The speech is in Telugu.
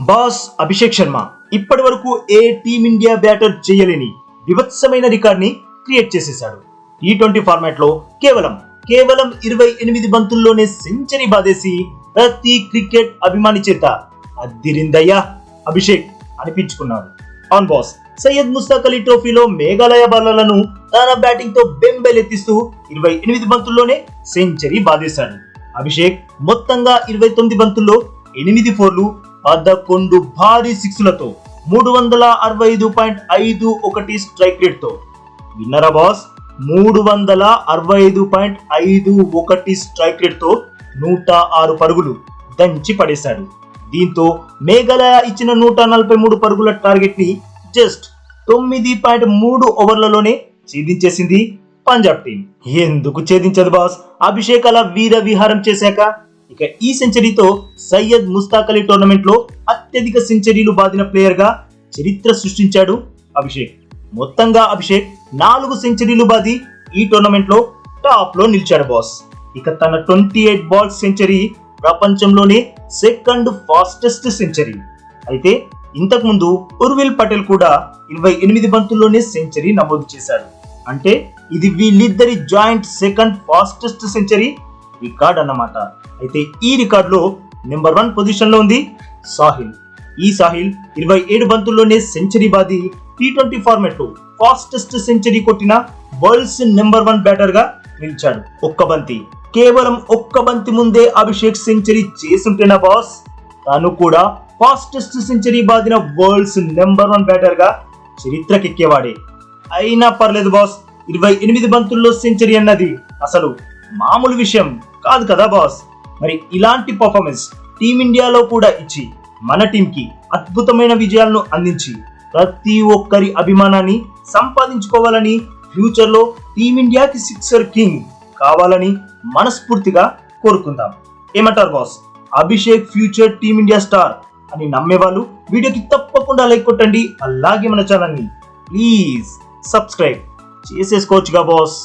బాస్ అభిషేక్ శర్మ ఇప్పటి వరకు ఏ టీమిండియా బ్యాటర్ చేయలేని వివత్సమైన రికార్డ్ని క్రియేట్ చేసేశాడు. టీ ట్వంటీ ఫార్మాట్లో కేవలం కేవలం ఇరవై ఎనిమిది బంతుల్లోనే సెంచరీ బాధేసి ప్రతి క్రికెట్ అభిమాని చేత అద్దిరిందయ్యా అభిషేక్ అనిపించుకున్నాడు. ఆన్ బాస్ సయ్యద్ ముస్తాక్ అలీ ట్రోఫీలో మేఘాలయ బాలలను తన బ్యాటింగ్తో బెంబెలెత్తిస్తూ ఇరవై ఎనిమిది బంతుల్లోనే సెంచరీ బాధేశాడు. అభిషేక్ మొత్తంగా ఇరవై తొమ్మిది బంతుల్లో ఎనిమిది ఫోర్లు పదకొండు భారీ సిక్స్లతో మూడు వందల అరవై ఐదు పాయింట్ ఐదు ఒకటి స్ట్రైక్ రేట్తో. విన్నరా బాస్ మూడు వందల అరవై ఐదు పాయింట్ ఐదు ఒకటి స్ట్రైక్ రేట్తో నూట ఆరు పరుగులు దంచి పడేశాడు. దీంతో మేఘాలయ ఇచ్చిన నూట నలభై మూడు పరుగుల టార్గెట్ని జస్ట్ తొమ్మిది పాయింట్ మూడు ఓవర్లలోనే ఛేదించేసింది పంజాబ్ టీం. ఎందుకు ఛేదించదు బాస్? అభిషేక్ అలా వీర విహారం చేశాక ఇక ఈ సెంచరీతో సయ్యద్ ముస్తాక్ అలీ టోర్నమెంట్లో అత్యధిక సెంచరీలు బాదిన ప్లేయర్గా చరిత్ర సృష్టించాడు అభిషేక్. మొత్తంగా అభిషేక్ నాలుగు సెంచరీలు బాది ఈ టోర్నమెంట్లో టాప్లో నిలిచాడు బాస్. ఇక తన ట్వంటీ ఎయిట్ బాల్ సెంచరీ ప్రపంచంలోనే సెకండ్ ఫాస్టెస్ట్ సెంచరీ. అయితే ఇంతకుముందు ఉర్విల్ పటేల్ కూడా ఇరవై ఎనిమిది బంతుల్లోనే సెంచరీ నమోదు చేశాడు. అంటే ఇది వీళ్ళిద్దరి joint second fastest century record అన్నమాట. అయితే ఈ రికార్డులో నెంబర్ వన్ పొజిషన్లో ఉంది సాహిల్. ఈ సాహిల్ ఇరవై ఏడు బంతుల్లోనే సెంచరీ బాది టీ ట్వంటీ ఫార్మాట్లో ఫాస్టెస్ట్ సెంచరీ కొట్టిన వరల్డ్స్ నెంబర్ వన్ బ్యాటర్గా నిలిచాడు. ఒక్క బంతి. కేవలం ఒక్క బంతి ముందే అభిషేక్ సెంచరీ చేసుంటేనా బాస్? తాను కూడా ఫాస్టెస్ట్ సెంచరీ బాదిన వరల్డ్స్ నెంబర్ వన్ బ్యాటర్గా చరిత్రకెక్కేవాడే. అయినా పర్లేదు బాస్ ఇరవై ఎనిమిది బంతుల్లో సెంచరీ అన్నది అసలు మామూలు విషయం. కాదు కదా బాస్ మరి ఇలాంటి పర్ఫార్మెన్స్ టీమిండియాలో కూడా ఇచ్చి మన టీంకి అద్భుతమైన విజయాలను అందించి ప్రతి ఒక్కరి అభిమానాన్ని సంపాదించుకోవాలని ఫ్యూచర్లో టీమిండియాకి సిక్సర్ కింగ్ కావాలని మనస్ఫూర్తిగా కోరుకుందాం. ఏమంటారు boss Abhishek future team India star అని నమ్మేవాళ్ళు వీడియోకి తప్పకుండా లైక్ కొట్టండి. అలాగే మన ఛానల్ని ప్లీజ్ సబ్స్క్రైబ్ చేసేసుకోవచ్చుగా బాస్